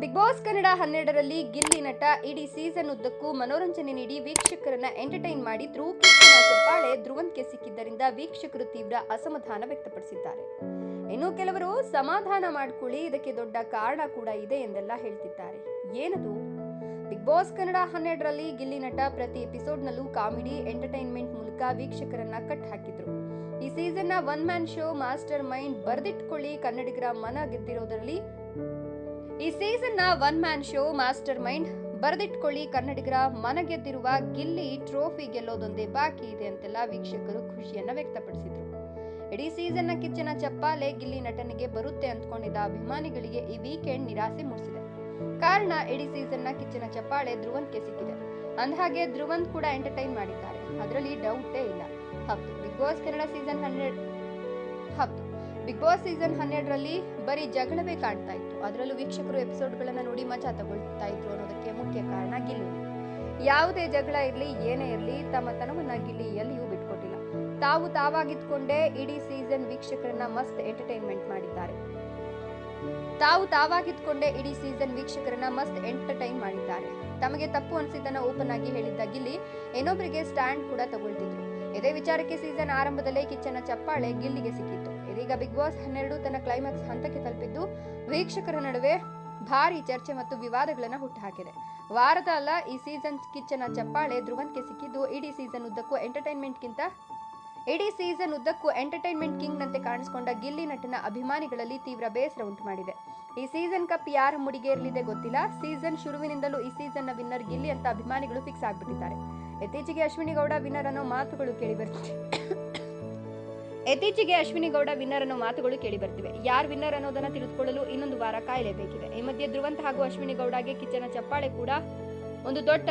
Big Boss Kannada ಹನ್ನೆರಡರಲ್ಲಿ ಗಿಲ್ಲಿ ನಟ ಇಡೀ ಸೀಸನ್ ಉದ್ದಕ್ಕೂ ಮನೋರಂಜನೆ ನೀಡಿ ವೀಕ್ಷಕರನ್ನ ಎಂಟರ್ಟೈನ್ ಮಾಡಿದ್ರು ಕಿಚ್ಚನ ಚಪ್ಪಾಳೆ ಧ್ರುವಂತ್ಗೆ ಸಿಕ್ಕಿದ್ದರಿಂದ ವೀಕ್ಷಕರು ತೀವ್ರ ಅಸಮಾಧಾನ ವ್ಯಕ್ತಪಡಿಸಿದ್ದಾರೆ. ಇನ್ನು ಕೆಲವರು ಸಮಾಧಾನ ಮಾಡ್ಕೊಳ್ಳಿ, ಇದಕ್ಕೆ ದೊಡ್ಡ ಕಾರಣ ಕೂಡ ಇದೆ ಎಂದೆಲ್ಲ ಹೇಳ್ತಿದ್ದಾರೆ. ಏನದು? ಬಿಗ್ ಬಾಸ್ ಕನ್ನಡ ಹನ್ನೆರಡರಲ್ಲಿ ಗಿಲ್ಲಿ ನಟ ಪ್ರತಿ ಎಪಿಸೋಡ್ನಲ್ಲೂ ಕಾಮಿಡಿ, ಎಂಟರ್ಟೈನ್ಮೆಂಟ್ ಮೂಲಕ ವೀಕ್ಷಕರನ್ನ ಕಟ್ ಹಾಕಿದ್ರು. ಈ ಸೀಸನ್ನ one man show mastermind ಬರೆದಿಟ್ಕೊಳ್ಳಿ, ಕನ್ನಡಿಗರ ಮನ ಗೆದ್ದಿರೋದರಲ್ಲಿ ಈ ಸೀಸನ್ನ one man show mastermind ಬರೆದಿಟ್ಕೊಳ್ಳಿ ಕನ್ನಡಿಗರ ಮನ ಗೆದ್ದಿರುವ ಗಿಲ್ಲಿ ಟ್ರೋಫಿ ಗೆಲ್ಲೋದೊಂದೇ ಬಾಕಿ ಇದೆ ಅಂತೆಲ್ಲ ವೀಕ್ಷಕರು ಖುಷಿಯನ್ನ ವ್ಯಕ್ತಪಡಿಸಿದ್ರು. ಇಡೀ ಸೀಸನ್ನ ಕಿಚ್ಚನ ಚಪ್ಪಾಲೆ ಗಿಲ್ಲಿ ನಟನೆಗೆ ಬರುತ್ತೆ ಅಂದ್ಕೊಂಡಿದ್ದ ಅಭಿಮಾನಿಗಳಿಗೆ ಈ ವೀಕೆಂಡ್ ನಿರಾಸೆ ಮೂಡಿಸಿದೆ. ಕಾರಣ ಇಡೀ ಸೀಸನ್ನ ಕಿಚ್ಚನ ಚಪ್ಪಾಳೆ ಧ್ರುವಂತ್ಗೆ ಸಿಕ್ಕಿದೆ. ಅಂದಹಾಗೆ ಧ್ರುವಂತ್ ಕೂಡ ಎಂಟರ್ಟೈನ್ ಮಾಡಿದ್ದಾರೆ. ಅದರಲ್ಲಿ ಡೌಟೇ ಇಲ್ಲ. ಹೌದು, ಬಿಗ್ ಬಾಸ್ ಕನ್ನಡ ಸೀಸನ್ ಹನ್ನೆರಡು ಹೌದು ಬಿಗ್ ಬಾಸ್ ಸೀಸನ್ ಹನ್ನೆರಡರಲ್ಲಿ ಬರೀ ಜಗಳವೇ ಕಾಣ್ತಾ ಇತ್ತು. ಅದರಲ್ಲೂ ವೀಕ್ಷಕರು ಎಪಿಸೋಡ್ಗಳನ್ನು ನೋಡಿ ಮಜಾ ತಗೊಳ್ತಾ ಇದ್ರು ಅನ್ನೋದಕ್ಕೆ ಮುಖ್ಯ ಕಾರಣ ಗಿಲ್ಲಿ. ಯಾವುದೇ ಜಗಳ ಇರಲಿ, ಏನೇ ಇರಲಿ, ತಮ್ಮ ತನವನ್ನು ಗಿಲ್ಲಿ ಎಲ್ಲಿಯೂ ಬಿಟ್ಕೊಟ್ಟಿಲ್ಲ. ತಾವು ತಾವಾಗಿದ್ಕೊಂಡೇ ಇಡೀ ಸೀಸನ್ ವೀಕ್ಷಕರನ್ನ ಮಸ್ತ್ ಎಂಟರ್ಟೈನ್ಮೆಂಟ್ ಮಾಡಿದ್ದಾರೆ. ತಾವು ತಾವಾಗಿದ್ಕೊಂಡೇ ಇಡೀ ಸೀಸನ್ ವೀಕ್ಷಕರನ್ನ ಮಸ್ತ್ ಎಂಟರ್ಟೈನ್ ಮಾಡಿದ್ದಾರೆ. ತಮಗೆ ತಪ್ಪು ಅನಿಸಿದ್ದನ್ನ ಓಪನ್ ಆಗಿ ಹೇಳಿದ್ದ ಗಿಲ್ಲಿ ಇನ್ನೊಬ್ಬರಿಗೆ ಸ್ಟ್ಯಾಂಡ್ ಕೂಡ ತಗೊಳ್ತಿದ್ರು. ಇದೇ ವಿಚಾರಕ್ಕೆ ಸೀಸನ್ ಆರಂಭದಲ್ಲೇ ಕಿಚ್ಚನ ಚಪ್ಪಾಳೆ ಗಿಲ್ಲಿಗೆ ಸಿಕ್ಕಿತ್ತು. ಇದೀಗ ಬಿಗ್ ಬಾಸ್ ಹನ್ನೆರಡು ತನ್ನ ಕ್ಲೈಮ್ಯಾಕ್ಸ್ ಹಂತಕ್ಕೆ ತಲುಪಿದ್ದು, ವೀಕ್ಷಕರ ನಡುವೆ ಭಾರಿ ಚರ್ಚೆ ಮತ್ತು ವಿವಾದಗಳನ್ನು ಹುಟ್ಟುಹಾಕಿದೆ. ವಾರದ ಅಲ್ಲ, ಈ ಸೀಸನ್ ಕಿಚ್ಚನ ಚಪ್ಪಾಳೆ ಧ್ರುವಂತ್ಗೆ ಸಿಕ್ಕಿದ್ದು ಇಡೀ ಸೀಸನ್ ಉದ್ದಕ್ಕೂ ಎಂಟರ್ಟೈನ್ಮೆಂಟ್ಗಿಂತ ಇಡೀ ಸೀಸನ್ ಉದ್ದಕ್ಕೂ ಎಂಟರ್ಟೈನ್ಮೆಂಟ್ ಕಿಂಗ್ನಂತೆ ಕಾಣಿಸಿಕೊಂಡ ಗಿಲ್ಲಿ ನಟನ ಅಭಿಮಾನಿಗಳಲ್ಲಿ ತೀವ್ರ ಬೇಸರ ಉಂಟು ಮಾಡಿದೆ. ಈ ಸೀಸನ್ ಕಪ್ ಯಾರ ಮುಡಿಗೇರಲಿದೆ ಗೊತ್ತಿಲ್ಲ. ಸೀಸನ್ ಶುರುವಿನಿಂದಲೂ ಈ ಸೀಸನ್ನ ವಿನ್ನರ್ ಗಿಲ್ಲಿ ಅಂತ ಅಭಿಮಾನಿಗಳು ಫಿಕ್ಸ್ ಆಗ್ಬಿಟ್ಟಿದ್ದಾರೆ. ಇತ್ತೀಚೆಗೆ ಅಶ್ವಿನಿ ಗೌಡ ವಿನ್ನರ್ ಅನ್ನೋ ಮಾತುಗಳು ಕೇಳಿ ಬರ್ತಿವೆ ಇತ್ತೀಚೆಗೆ ಅಶ್ವಿನಿ ಗೌಡ ವಿನ್ನರ್ ಅನ್ನೋ ಮಾತುಗಳು ಕೇಳಿ ಬರ್ತಿವೆ. ಯಾರು ವಿನ್ನರ್ ಅನ್ನೋದನ್ನ ತಿಳಿದುಕೊಳ್ಳಲು ಇನ್ನೊಂದು ವಾರ ಕಾಯಲೇಬೇಕಿದೆ. ಈ ಮಧ್ಯೆ ಧ್ರುವಂತ್ ಹಾಗೂ ಅಶ್ವಿನಿ ಗೌಡಗೆ ಕಿಚ್ಚನ ಚಪ್ಪಾಳೆ ಕೂಡ ಒಂದು ದೊಡ್ಡ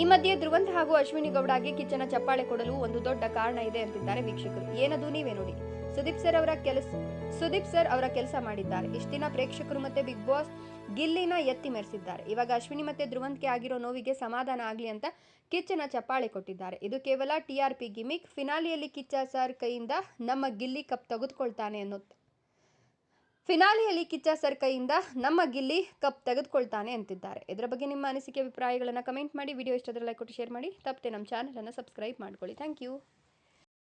ಈ ಮಧ್ಯೆ ಧ್ರುವಂತ್ ಹಾಗೂ ಅಶ್ವಿನಿ ಗೌಡಗೆ ಕಿಚ್ಚನ ಚಪ್ಪಾಳೆ ಕೊಡಲು ಒಂದು ದೊಡ್ಡ ಕಾರಣ ಇದೆ ಅಂತಿದ್ದಾರೆ ವೀಕ್ಷಕರು. ಏನದು ನೀವೇ ನೋಡಿ. ಸುದೀಪ್ ಸರ್ ಅವರ ಕೆಲಸ ಸುದೀಪ್ ಸರ್ ಅವರ ಕೆಲಸ ಮಾಡಿದ್ದಾರೆ. ಇಷ್ಟಿನ ಪ್ರೇಕ್ಷಕರು ಮತ್ತೆ ಬಿಗ್ ಬಾಸ್ ಗಿಲ್ಲಿನ ಎತ್ತಿ ಮೆರೆಸಿದ್ದಾರೆ. ಇವಾಗ ಅಶ್ವಿನಿ ಮತ್ತೆ ಧ್ರುವಂತ್ಗೆ ಆಗಿರೋ ನೋವಿಗೆ ಸಮಾಧಾನ ಆಗಲಿ ಅಂತ ಕಿಚ್ಚನ ಚಪ್ಪಾಳೆ ಕೊಟ್ಟಿದ್ದಾರೆ. ಇದು ಕೇವಲ ಟಿ ಆರ್ ಪಿ ಗಿಮಿಕ್ ಫಿನಾಲಿಯಲ್ಲಿ ಕಿಚ್ಚ ಸರ್ ಕೈಯಿಂದ ನಮ್ಮ ಗಿಲ್ಲಿ ಕಪ್ ತೆಗೆದುಕೊಳ್ತಾನೆ ಅನ್ನೋ ಫಿನಾಲಿಯಲ್ಲಿ ಕಿಚ್ಚ ಸರ್ ಕೈಯಿಂದ ನಮ್ಮ ಗಿಲ್ಲಿ ಕಪ್ ತೆಗೆದುಕೊಳ್ತಾನೆ ಅಂತಿದ್ದಾರೆ. ಇದರ ಬಗ್ಗೆ ನಿಮ್ಮ ಅನಿಸಿಕೆ, ಅಭಿಪ್ರಾಯಗಳನ್ನು ಕಮೆಂಟ್ ಮಾಡಿ. ವಿಡಿಯೋ ಇಷ್ಟದಲ್ಲಿ ಕೊಟ್ಟು ಶೇರ್ ಮಾಡಿ. ತಪ್ಪದೆ ನಮ್ಮ ಚಾನಲನ್ನು ಸಬ್ಸ್ಕ್ರೈಬ್ ಮಾಡ್ಕೊಳ್ಳಿ. Thank you